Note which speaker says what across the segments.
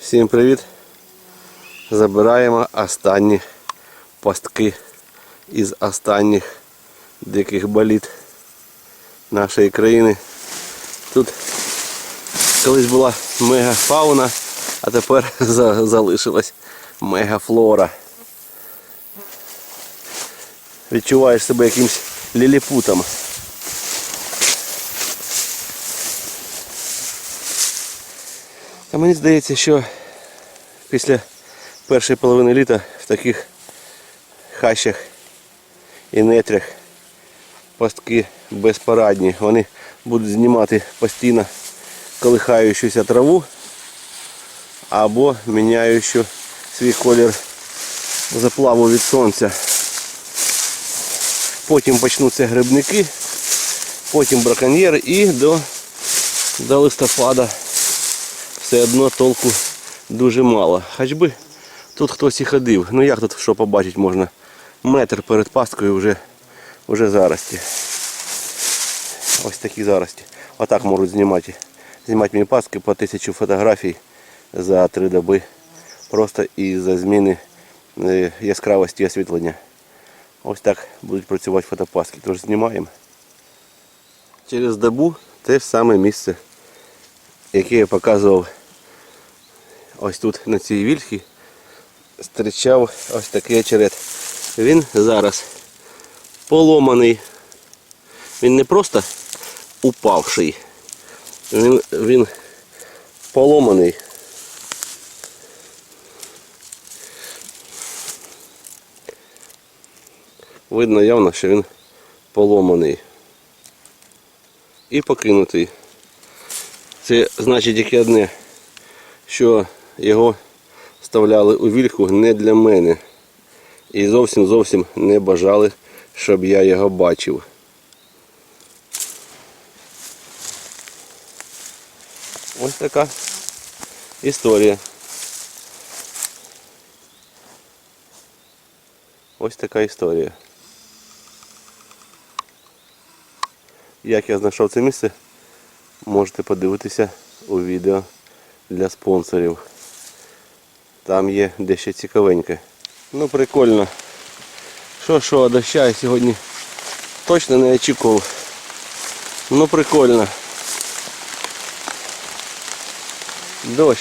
Speaker 1: Всім привіт! Забираємо останні пастки із останніх диких боліт нашої країни. Тут колись була мегафауна, а тепер за- залишилась мегафлора. Відчуваєш себе якимсь ліліпутом. Та мені здається, що після першої половини літа в таких хащах і нетрях пастки безпорадні. Вони будуть знімати постійно колихаючуся траву або міняючу свій колір заплаву від сонця. Потім почнуться грибники, потім браконьєри і до, до листопада все одно толку дуже мало. Хоч би тут хтось і ходив. Ну як тут що побачити можна? Метр перед пасткою вже, вже зарості. Ось такі зарості. Отак можуть знімати. Знімати мені пастки по тисячу фотографій за три доби. Просто із-за зміни е, яскравості освітлення. Ось так будуть працювати фотопастки. Тож знімаємо. Через добу те ж саме місце, яке я показував ось тут на цій вільхі зустрічав ось такий очерет. Він зараз поломаний. Він не просто упавший. Він, він поломаний. Видно явно, що він поломаний. І покинутий. Це значить тільки одне що його вставляли у вільху не для мене. І зовсім зовсім не бажали, щоб я його бачив. Ось така історія. Ось така історія. Як я знайшов це місце, можете подивитися у відео для спонсорів. Там є дещо цікавеньке. Ну прикольно. Що що, доща я сьогодні точно не очікував. Ну прикольно. Дощ.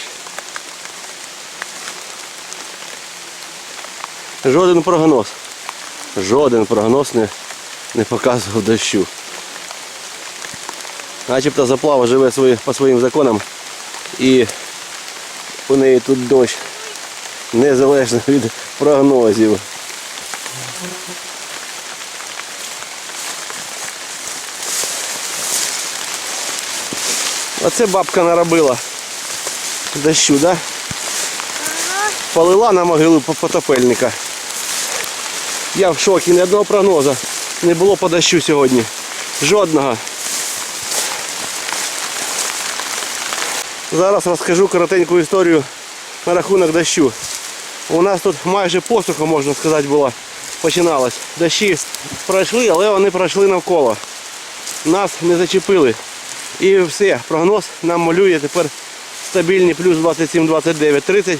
Speaker 1: Жоден прогноз. Жоден прогноз не, не показував дощу. Начебто заплава живе свої, по своїм законам і у неї тут дощ незалежно від прогнозів. Оце бабка наробила дощу, да? Полила на могилу потопельника. Я в шокі, ні одного прогнозу не було по дощу сьогодні. Жодного. Зараз розкажу коротеньку історію на рахунок дощу. У нас тут майже посуха, можна сказати, була. Починалась. Дощі пройшли, але вони пройшли навколо. Нас не зачепили. І все, прогноз нам малює тепер стабільні плюс 27, 29, 30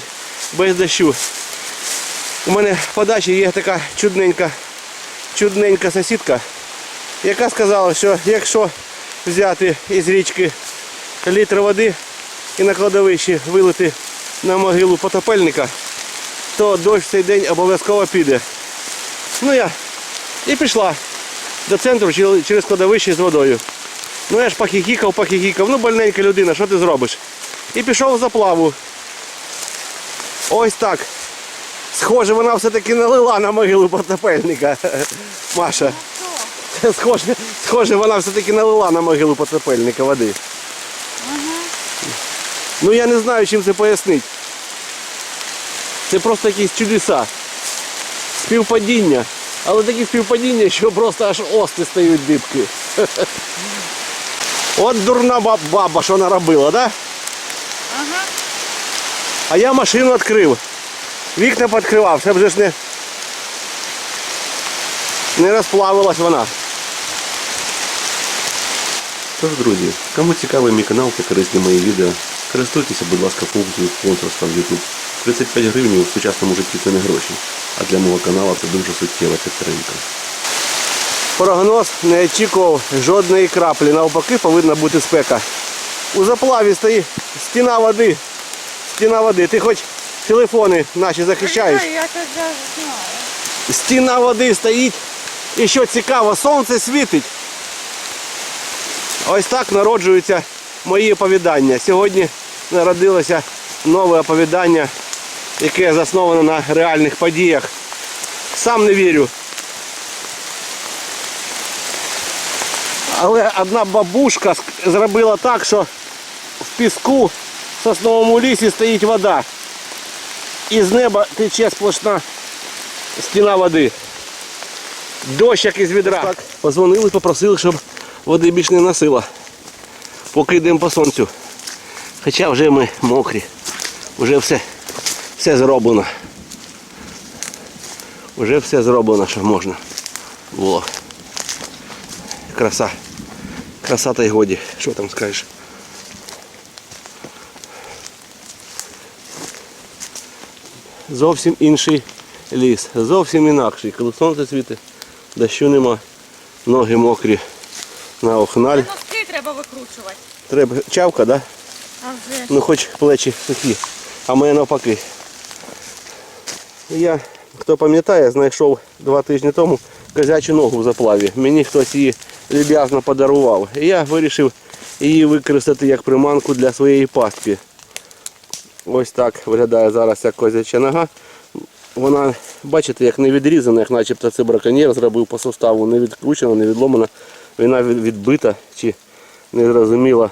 Speaker 1: без дощу. У мене в подачі є така чудненька, чудненька сусідка, яка сказала, що якщо взяти із річки літр води і на кладовищі вилити на могилу потопельника, то дощ в цей день обов'язково піде. Ну я і пішла до центру через кладовище з водою. Ну я ж похихікав, похихікав, ну больненька людина, що ти зробиш? І пішов в заплаву. Ось так. Схоже, вона все-таки налила на могилу потопельника. Маша. Схоже, схоже, вона все-таки налила на могилу потопельника води. Ну я не знаю, чим це пояснити. Це просто якісь чудеса. Співпадіння. Але такі співпадіння, що просто аж ости стають дибки. От дурна баб- баба, що наробила, да?
Speaker 2: Ага.
Speaker 1: А я машину відкрив. Вікна підкривав, щоб же ж не, не розплавилась вона. Тож, друзі, кому цікавий мій канал та корисні мої відео,
Speaker 2: Користуйтеся, будь ласка, функцією спонсорства в YouTube. 35 гривень у сучасному житті це не гроші, а для мого каналу це дуже суттєва підтримка.
Speaker 1: Прогноз не очікував жодної краплі. Навпаки, повинна бути спека. У заплаві стоїть стіна води. Стіна води. Ти хоч телефони наші захищаєш.
Speaker 3: Я це знаю.
Speaker 1: Стіна води стоїть. І що цікаво, сонце світить. Ось так народжуються мої оповідання. Сьогодні народилося нове оповідання, яке засноване на реальних подіях. Сам не вірю. Але одна бабушка зробила так, що в піску в сосновому лісі стоїть вода. І з неба тече сплошна стіна води. Дощ як із відра. Так, позвонили, попросили, щоб води більш не носила. Поки йдемо по сонцю. Хоча вже ми мокрі. Вже все, все зроблено. Вже все зроблено, що можна було. Краса. Краса та й годі. Що там скажеш? Зовсім інший ліс. Зовсім інакший. Коли сонце світить, дощу нема, ноги мокрі на охналь.
Speaker 3: Носки треба викручувати.
Speaker 1: Треба чавка, да?
Speaker 3: А вже.
Speaker 1: Ну хоч плечі сухі, а мене навпаки. Я, хто пам'ятає, знайшов два тижні тому козячу ногу в заплаві. Мені хтось її люб'язно подарував. І я вирішив її використати як приманку для своєї пастки. Ось так виглядає зараз ця козяча нога. Вона, бачите, як не відрізана, як начебто це браконьєр зробив по суставу, не відкручена, не відломана. Вона відбита чи незрозуміла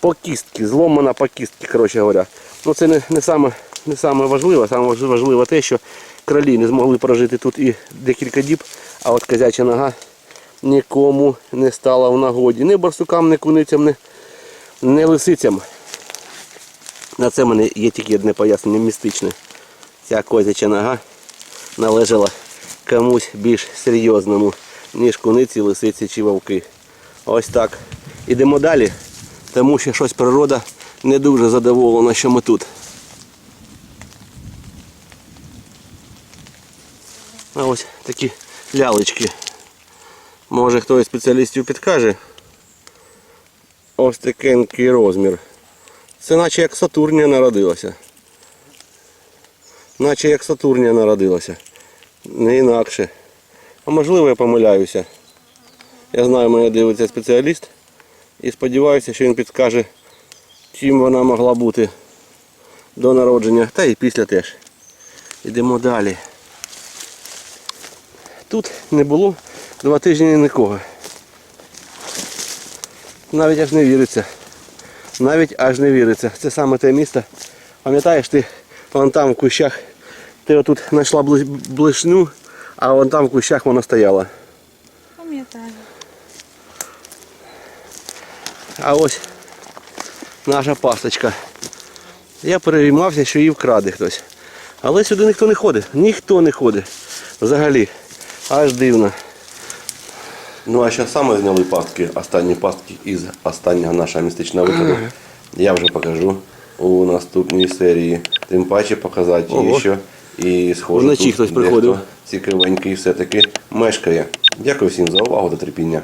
Speaker 1: по кістки, зломана по кістки, коротше говоря. Ну це не, не, саме, не саме важливе, саме важливе те, що кролі не змогли прожити тут і декілька діб, а от козяча нога нікому не стала в нагоді. Ні барсукам, ні куницям, ні, ні лисицям. На це в мене є тільки одне пояснення містичне. Ця козяча нога належала комусь більш серйозному, ніж куниці, лисиці чи вовки. Ось так. Ідемо далі, тому що щось природа не дуже задоволена, що ми тут. А ось такі лялечки. Може хтось спеціалістів підкаже. Ось такенький розмір. Це наче як Сатурнія народилася. Наче як Сатурнія народилася. Не інакше. А можливо я помиляюся. Я знаю, мене дивиться спеціаліст. І сподіваюся, що він підскаже, чим вона могла бути до народження, та і після теж. Йдемо далі. Тут не було два тижні нікого. Навіть аж не віриться. Навіть аж не віриться. Це саме те місце. Пам'ятаєш, ти вон там в кущах, ти отут знайшла блиш- блишню, а вон там в кущах вона стояла.
Speaker 3: Пам'ятаю.
Speaker 1: А ось наша пасточка. Я переймався, що її вкраде хтось. Але сюди ніхто не ходить. Ніхто не ходить. Взагалі. Аж дивно.
Speaker 2: Ну а ще саме зняли пастки, останні пастки із останнього нашого містичного виходу. Я вже покажу у наступній серії. Тим паче показати її ще. І схоже,
Speaker 1: Вночі
Speaker 2: тут
Speaker 1: хтось приходив.
Speaker 2: цікавенький все-таки мешкає. Дякую всім за увагу та терпіння.